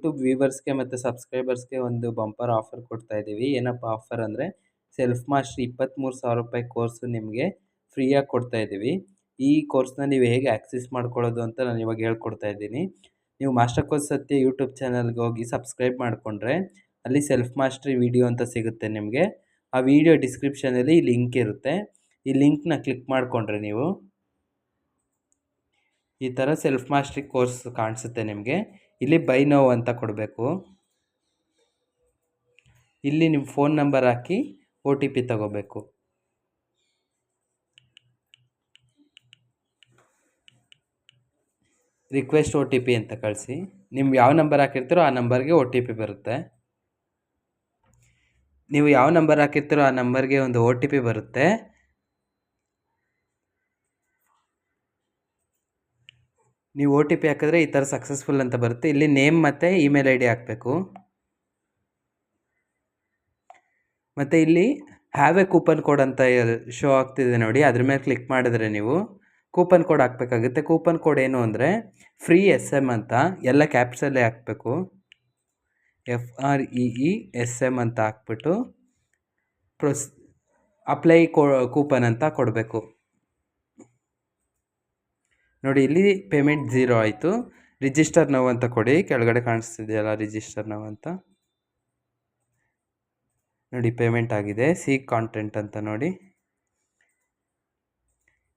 YouTube ವ್ಯೂವರ್ಸ್ಗೆ ಮತ್ತು ಸಬ್ಸ್ಕ್ರೈಬರ್ಸ್ಗೆ ಒಂದು bumper offer ಕೊಡ್ತಾ ಇದ್ದೀವಿ ಏನಪ್ಪ ಆಫರ್ ಅಂದರೆ ಸೆಲ್ಫ್ ಮಾಸ್ಟ್ರಿ ಇಪ್ಪತ್ತ್ಮೂರು ಸಾವಿರ ರೂಪಾಯಿ ಕೋರ್ಸು ನಿಮಗೆ ಫ್ರೀಯಾಗಿ ಕೊಡ್ತಾ ಇದ್ದೀವಿ ಈ ಕೋರ್ಸ್ನ ನೀವು ಹೇಗೆ ಆಕ್ಸೆಸ್ ಮಾಡ್ಕೊಳ್ಳೋದು ಅಂತ ನಾನು ಇವಾಗ ಹೇಳ್ಕೊಡ್ತಾ ಇದ್ದೀನಿ. ನೀವು ಮಾಸ್ಟರ್ ಕೋರ್ಸ್ ಸತ್ಯ ಯೂಟ್ಯೂಬ್ ಚಾನಲ್ಗೆ ಹೋಗಿ ಸಬ್ಸ್ಕ್ರೈಬ್ ಮಾಡಿಕೊಂಡ್ರೆ ಅಲ್ಲಿ ಸೆಲ್ಫ್ ಮಾಸ್ಟ್ರಿ ವಿಡಿಯೋ ಅಂತ ಸಿಗುತ್ತೆ ನಿಮಗೆ. ಆ ವಿಡಿಯೋ ಡಿಸ್ಕ್ರಿಪ್ಷನಲ್ಲಿ ಲಿಂಕ್ ಇರುತ್ತೆ. ಈ ಲಿಂಕ್ನ ಕ್ಲಿಕ್ ಮಾಡಿಕೊಂಡ್ರೆ ನೀವು ಈ ಥರ ಸೆಲ್ಫ್ ಮಾಸ್ಟ್ರಿ ಕೋರ್ಸ್ ಕಾಣಿಸುತ್ತೆ ನಿಮಗೆ. ಇಲ್ಲಿ ಬೈ ನೋವು ಅಂತ ಕೊಡಬೇಕು. ಇಲ್ಲಿ ನಿಮ್ಮ ಫೋನ್ ನಂಬರ್ ಹಾಕಿ ಒ ಟಿ ಪಿ ತಗೋಬೇಕು. ರಿಕ್ವೆಸ್ಟ್ ಒ ಟಿ ಪಿ ಅಂತ ಕಳಿಸಿ. ನಿಮ್ಗೆ ಯಾವ ನಂಬರ್ ಹಾಕಿರ್ತೀರೋ ಆ ನಂಬರ್ಗೆ ಒ ಟಿ ಪಿ ಬರುತ್ತೆ. ನೀವು ಯಾವ ನಂಬರ್ ಹಾಕಿರ್ತೀರೋ ಆ ನಂಬರ್ಗೆ ಒಂದು ಒ ಟಿ ಪಿ ಬರುತ್ತೆ. ನೀವು ಒ ಟಿ ಪಿ ಹಾಕಿದ್ರೆ ಈ ಥರ ಸಕ್ಸಸ್ಫುಲ್ ಅಂತ ಬರುತ್ತೆ. ಇಲ್ಲಿ ನೇಮ್ ಮತ್ತು ಇಮೇಲ್ ಐ ಡಿ ಹಾಕಬೇಕು. ಮತ್ತು ಇಲ್ಲಿ ಹ್ಯಾವ್ ಎ ಕೂಪನ್ ಕೋಡ್ ಅಂತ ಶೋ ಆಗ್ತಿದೆ ನೋಡಿ. ಅದ್ರ ಮೇಲೆ ಕ್ಲಿಕ್ ಮಾಡಿದ್ರೆ ನೀವು ಕೂಪನ್ ಕೋಡ್ ಹಾಕಬೇಕಾಗುತ್ತೆ. ಕೂಪನ್ ಕೋಡ್ ಏನು ಅಂದರೆ ಫ್ರೀ ಎಸ್ ಎಂ ಅಂತ ಎಲ್ಲ ಕ್ಯಾಪ್ಸಲ್ಲೇ ಹಾಕಬೇಕು. F R E E S M ಅಂತ ಹಾಕ್ಬಿಟ್ಟು ಪ್ರೊಸ್ ಅಪ್ಲೈ ಕೋ ಕೂಪನ್ ಅಂತ ಕೊಡಬೇಕು. ನೋಡಿ, ಇಲ್ಲಿ ಪೇಮೆಂಟ್ ಝೀರೋ ಆಯಿತು. ರಿಜಿಸ್ಟರ್ ನೋವು ಅಂತ ಕೊಡಿ. ಕೆಳಗಡೆ ಕಾಣಿಸ್ತಿದೆಯಲ್ಲ ರಿಜಿಸ್ಟರ್ ನೋವು ಅಂತ. ನೋಡಿ ಪೇಮೆಂಟ್ ಆಗಿದೆ. ಸಿ ಕಾಂಟೆಂಟ್ ಅಂತ ನೋಡಿ.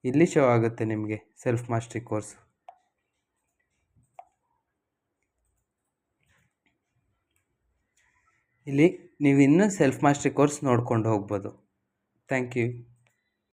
ಇಲ್ಲಿ ಶೋ ಆಗುತ್ತೆ ನಿಮಗೆ ಸೆಲ್ಫ್ ಮಾಸ್ಟ್ರಿ ಕೋರ್ಸ್ ಇಲ್ಲಿ ನೀವು ಇನ್ನೂ ಸೆಲ್ಫ್ ಮಾಸ್ಟ್ರಿ ಕೋರ್ಸ್ ನೋಡ್ಕೊಂಡು ಹೋಗ್ಬೋದು. Thank you